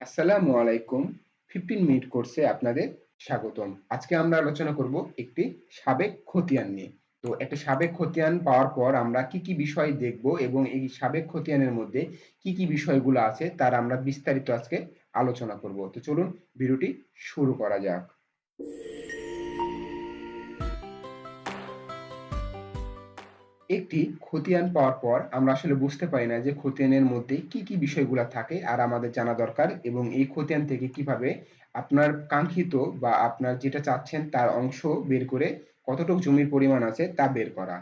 আসসালামু আলাইকুম। Fifteen minute কোর্সে আপনাদের স্বাগতম। আজকে আমরা আলোচনা করব একটি সাবেক খতিয়ান নিয়ে। তো একটা সাবেক খতিয়ান পাওয়ার পর আমরা কি কি বিষয় দেখব এবং এই সাবেক খতিয়ানের মধ্যে কি কি বিষয়গুলো আছে তার আমরা বিস্তারিত আজকে আলোচনা করব। তো চলুন, ভিডিওটি শুরু করা যাক। একটি খতিয়ান পাওয়ার পর আমরা আসলে বুঝতে পারি না যে খতিয়ানের মধ্যে কি কি বিষয়গুলো থাকে আর আমাদের জানা দরকার এবং এই খতিয়ান থেকে কীভাবে আপনার কাঙ্ক্ষিত বা আপনার যেটা চাচ্ছেন তার অংশ বের করে কতটুকু জমির পরিমাণ আছে তা বের করা।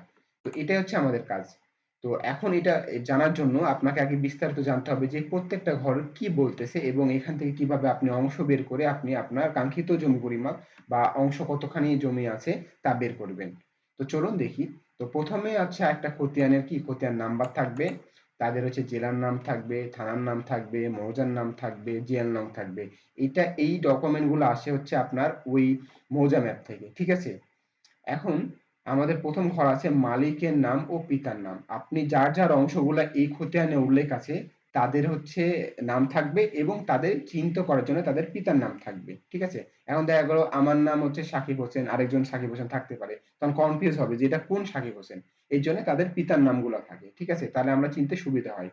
তো এটাই হচ্ছে আমাদের কাজ। তো এখন এটা জানার জন্য আপনাকে আগে বিস্তারিত জানতে হবে যে প্রত্যেকটা ঘর কি বলতেছে এবং এখান থেকে কীভাবে আপনি অংশ বের করে আপনি আপনার কাঙ্ক্ষিত জমি পরিমাপ বা অংশ কতখানি জমি আছে তা বের করবেন। তো চলুন দেখি। তো প্রথমে আচ্ছা একটা খতিয়ানের কি? খতিয়ান নাম্বার থাকবে। তাদের হচ্ছে জেলার নাম থাকবে, থানার নাম থাকবে, মৌজার নাম থাকবে জিএল নাম থাকবে। এটা এই ডকুমেন্টগুলো আসে হচ্ছে আপনার ওই মৌজা ম্যাপ থেকে, ঠিক আছে? এখন আমাদের প্রথম ঘর আছে মালিকের নাম ও পিতার নাম। আপনি যার যার অংশগুলো এই খতিয়ানে উল্লেখ আছে তাদের হচ্ছে নাম থাকবে এবং তাদের চিহ্নিত করার জন্য তাদের পিতার নাম থাকবে, ঠিক আছে? এখন দেখা গেল আমার নাম হচ্ছে সাকিব হোসেন, আরেকজন সাকিব হোসেন থাকতে পারে। তখন কনফিউজ হবে যে এটা কোন সাকিব হোসেন? এই জন্য তাদের পিতার নামগুলো থাকে, ঠিক আছে? তাহলে আমরা চিনতে সুবিধা হয়,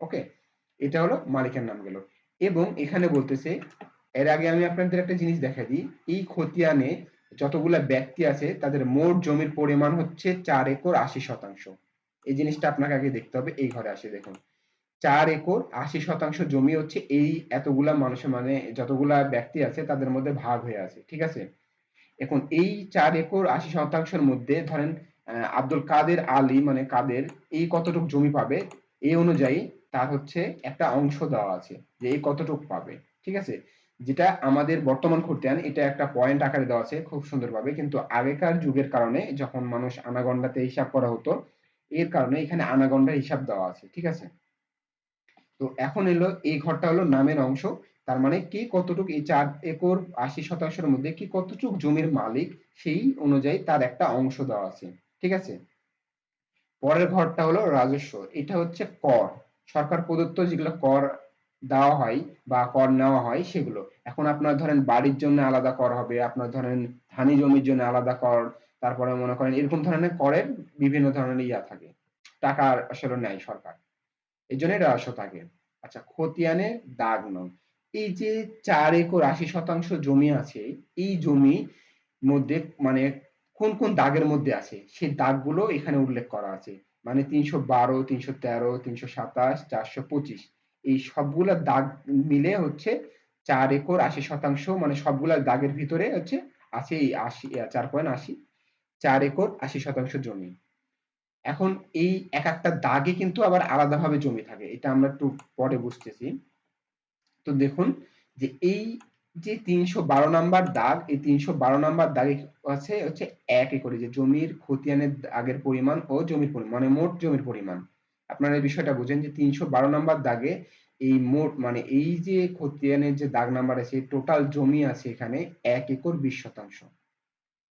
ওকে? এটা হলো মালিকের নাম গেল এবং এখানে বলতেছে, এর আগে আমি আপনাদের একটা জিনিস দেখা দিই, এই খতিয়ানে যতগুলা ব্যক্তি আছে, তাদের মোট জমির পরিমাণ হচ্ছে চার একর আশি শতাংশ। এই জিনিসটা আপনাকে আগে দেখতে হবে, এই ঘরে আসে দেখুন। চার একর, আশি শতাংশ জমি হচ্ছে এই এতগুলা মানুষের মানে যতগুলা ব্যক্তি আছে তাদের মধ্যে ভাগ হয়ে আছে, ঠিক আছে? এখন এই চার একর, আশি শতাংশের মধ্যে ধরেন আব্দুল কাদের আলী মানে কাদের, এই কতটুক জমি পাবে? এই অনুযায়ী তার হচ্ছে একটা অংশ দেওয়া আছে যে এই কতটুক পাবে, ঠিক আছে? যেটা আমাদের বর্তমান খতিয়ান, এটা একটা পয়েন্ট আকারে দেওয়া আছে, খুব সুন্দরভাবে। কিন্তু আগেকার যুগের কারণে যখন মানুষ আনাগন্ডাতে হিসাব করা হতো, এর কারণে এখানে আনাগন্ডার হিসাব দেওয়া আছে, ঠিক আছে? তো এখন এলো, এই ঘরটা হলো নামের অংশ। তার মানে কে কতটুক এই চার একর, আশি শতাংশের মধ্যে কি কতটুক জমির মালিক, সেই অনুযায়ী তার একটা অংশ দেওয়া আছে। ঠিক আছে? পরের ঘরটা হলো রাজস্ব। এটা হচ্ছে কর। সরকার প্রদত্ত যেগুলো কর দেওয়া হয় বা কর নেওয়া হয় সেগুলো। এখন আপনার ধরেন বাড়ির জন্য আলাদা কর হবে, আপনার ধরেন ধানি জমির জন্য আলাদা কর, তারপরে মনে করেন এরকম ধরনের করের বিভিন্ন ধরনের ইয়া থাকে। টাকা আসলে নেয় সরকার। এই জন্য রাজস্ব থাকে। আচ্ছা খতিয়ানে দাগ নং এই যে চার একর আশি শতাংশ জমি আছে, এই জমি মধ্যে মানে কোন কোন দাগের মধ্যে আছে? সেই দাগগুলো এখানে উল্লেখ করা আছে। মানে তিনশো বারো, তিনশো তেরো, তিনশো সাতাশ, চারশো পঁচিশ। এই সবগুলা দাগ মিলে হচ্ছে চার একর আশি শতাংশ মানে সবগুলা দাগের ভিতরে হচ্ছে আছে এই আশি, চার পয়েন্ট আশি, চার একর আশি শতাংশ জমি। এখন এই এক একটা দাগে কিন্তু আবার আলাদাভাবে জমি থাকে, এটা আমরা একটু পরে বুঝতেছি। তো দেখুন যে এই যে তিনশো বারো নাম্বার দাগ, এই তিনশো বারো নাম্বার দাগে আছে হচ্ছে এক একরে যে জমির খতিয়ানের দাগের পরিমাণ ও জমির পরিমাণ মানে মোট জমির পরিমাণ। আপনারা এই বিষয়টা বুঝেন যে তিনশো বারো নাম্বার দাগে এই মোট মানে এই যে খতিয়ানের যে দাগ নাম্বার আছে টোটাল জমি আছে এখানে এক একর বিশ শতাংশ।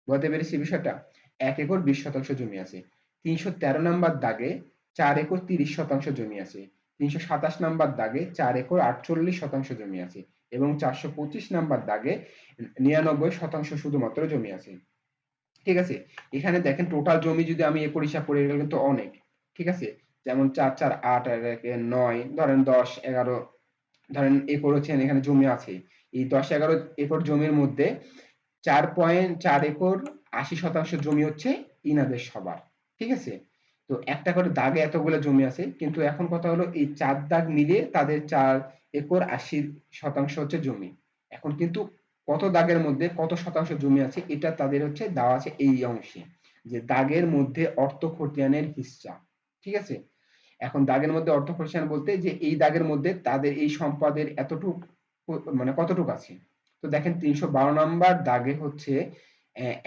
বলতে পেরেছি বিষয়টা? এক একর বিশ শতাংশ জমি আছে। তিনশো তেরো নাম্বার দাগে চার একর তিরিশ শতাংশ জমি আছে। তিনশো সাতাশ নাম্বার দাগে চার একর আটচল্লিশ শতাংশ জমি আছে এবং চারশো পঁচিশ নাম্বার দাগে নিরানব্বই শতাংশ শুধুমাত্র জমি আছে। ঠিক আছে? এখানে দেখেন টোটাল জমি যদি আমি একর হিসাব করে গেলে কিন্তু অনেক। ঠিক আছে? যেমন চার চার, আট নয়, ধরেন দশ, এগারো, ধরেন একর হচ্ছে এখানে জমি আছে। এই দশ, এগারো একর জমির মধ্যে চার পয়েন্ট চার একর আশি শতাংশ জমি হচ্ছে ইনাদের সবার। ঠিক আছে? তো একটা করে দাগে এতগুলো জমি আছে, কিন্তু এখন কথা হলো এই চার দাগ মিলিয়ে তাদের চার একর আশি শতাংশ হচ্ছে জমি। এখন কিন্তু কত দাগের মধ্যে কত শতাংশ জমি আছে, এটা তাদের হচ্ছে দেওয়া আছে এই অংশে, যে দাগের মধ্যে অর্থ খতিয়ানের হিস্সা ঠিক আছে? এখন দাগের মধ্যে অর্থ খতিয়ান বলতে যে এই দাগের মধ্যে তাদের এই সম্পদের এতটুক মানে কতটুক আছে? তো দেখেন তিনশো বারো নম্বর দাগে হচ্ছে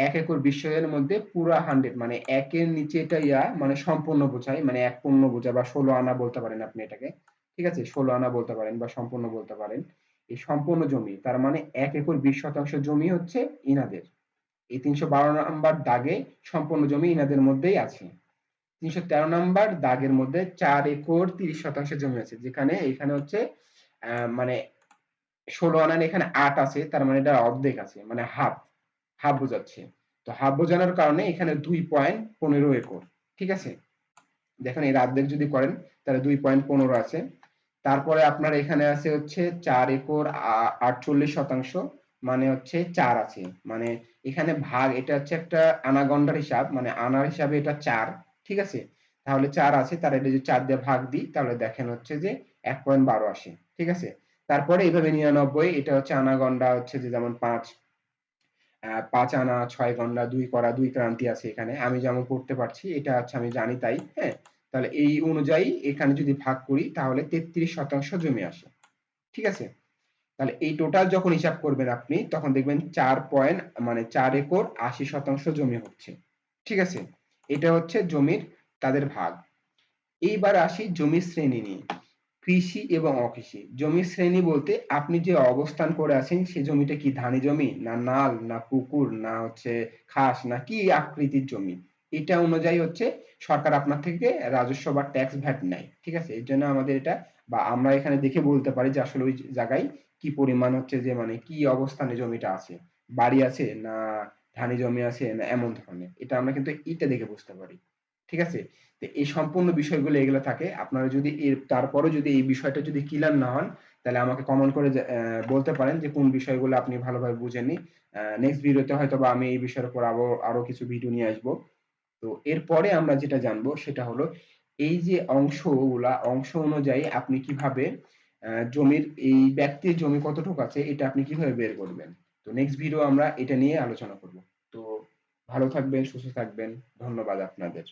এক একর বিশ্বের মধ্যে পুরা হান্ড্রেড মানে একের নিচে এটা ইয়া মানে সম্পূর্ণ বোঝায় মানে এক পূর্ণ বোঝায় বা ষোলো আনা বলতে পারেন আপনি এটাকে। ঠিক আছে? ষোলো আনা বলতে পারেন বা সম্পূর্ণ বলতে পারেন। এই সম্পূর্ণ জমি তার মানে এক একর বিশ শতাংশ জমি হচ্ছে ইনাদের। এই তিনশো বারো নাম্বার দাগে সম্পূর্ণ জমি ইনাদের মধ্যেই আছে। তিনশো তেরো নাম্বার দাগের মধ্যে চার একর তিরিশ শতাংশ জমি আছে যেখানে এখানে হচ্ছে মানে ১৬ আনার এখানে আট আছে তার মানে এটা অর্ধেক আছে মানে হাফ, হাফ বোঝাচ্ছে। তো হাফ বোঝানোর কারণে এখানে ২.১৫ একর। ঠিক আছে? দেখেন এর অর্ধেক যদি করেন, তাহলে ২.১৫ আছে। তারপরে আপনার এখানে আছে হচ্ছে ৪ একর আ ৪৮ শতাংশ মানে হচ্ছে ৪ আছে। মানে এখানে ভাগ, এটা হচ্ছে একটা আনাগন্ডার হিসাব মানে আনার হিসাবে এটা চার, ঠিক আছে? তাহলে চার আছে তার এটা যদি চার দিয়ে ভাগ দিই, তাহলে দেখেন হচ্ছে যে ১.১২ আসে। ঠিক আছে? তারপরে এইভাবে ৯৯ এটা হচ্ছে আনাগন্ডা হচ্ছে যে যেমন ৫ ৫ আনা, ছয় গন্ডা, দুই করা, দুই ক্রান্তি আছে এখানে। আমি যেমন পড়তে পারছি এটা হচ্ছে আমি জানি তাই, হ্যাঁ? তাহলে এই অনুযায়ী এখানে যদি ভাগ করি তাহলে ৩৩% জমি আসে। ঠিক আছে? তাহলে এই টোটাল যখন হিসাব করবেন আপনি তখন দেখবেন চার পয়েন্ট মানে চার একর ৮০% জমি হচ্ছে। ঠিক আছে? এটা হচ্ছে জমির তাদের ভাগ। এইবার আসি জমির শ্রেণি নিয়ে। কৃষি এবং অকৃষি। জমির শ্রেণি বলতে আপনি যে অবস্থান করে আছেন সে জমিটা কি ধানি জমি, না নাল, না পুকুর, না হচ্ছে খাস, না কি আকৃতির জমি। এটা অনুযায়ী হচ্ছে সরকার আপনার থেকে রাজস্ব বা ট্যাক্স ভ্যাট নেয়। ঠিক আছে? এর জন্য আমাদের এটা বা আমরা এখানে দেখে বলতে পারি যে আসলে ওই জায়গায় কি পরিমাণ হচ্ছে যে মানে কি অবস্থানে জমিটা আছে। বাড়ি আছে না ধানি জমি আছে না এমন ধরনের। এটা আমরা কিন্তু এটা দেখে বুঝতে পারি। ঠিক আছে? তো এই সম্পূর্ণ বিষয়গুলো এগুলো থাকে। আপনারা যদি এর তারপরেও যদি এই বিষয়টা যদি ক্লিয়ার না হন, তাহলে আমাকে কমেন্ট করে বলতে পারেন যে কোন বিষয়গুলো আপনি ভালোভাবে বুঝেননি। নেক্সট ভিডিওতে হয়তোবা আমি এই বিষয়ের উপর আবো আরও কিছু ভিডিও নিয়ে আসব। তো এরপরে আমরা যেটা জানব সেটা হলো এই যে অংশগুলা, অংশ অনুযায়ী আপনি কীভাবে জমির এই ব্যক্তির জমি কতটুকু আছে এটা আপনি কীভাবে বের করবেন। তো নেক্সট ভিডিও আমরা এটা নিয়ে আলোচনা করব। তো ভালো থাকবেন, সুস্থ থাকবেন। ধন্যবাদ আপনাদের।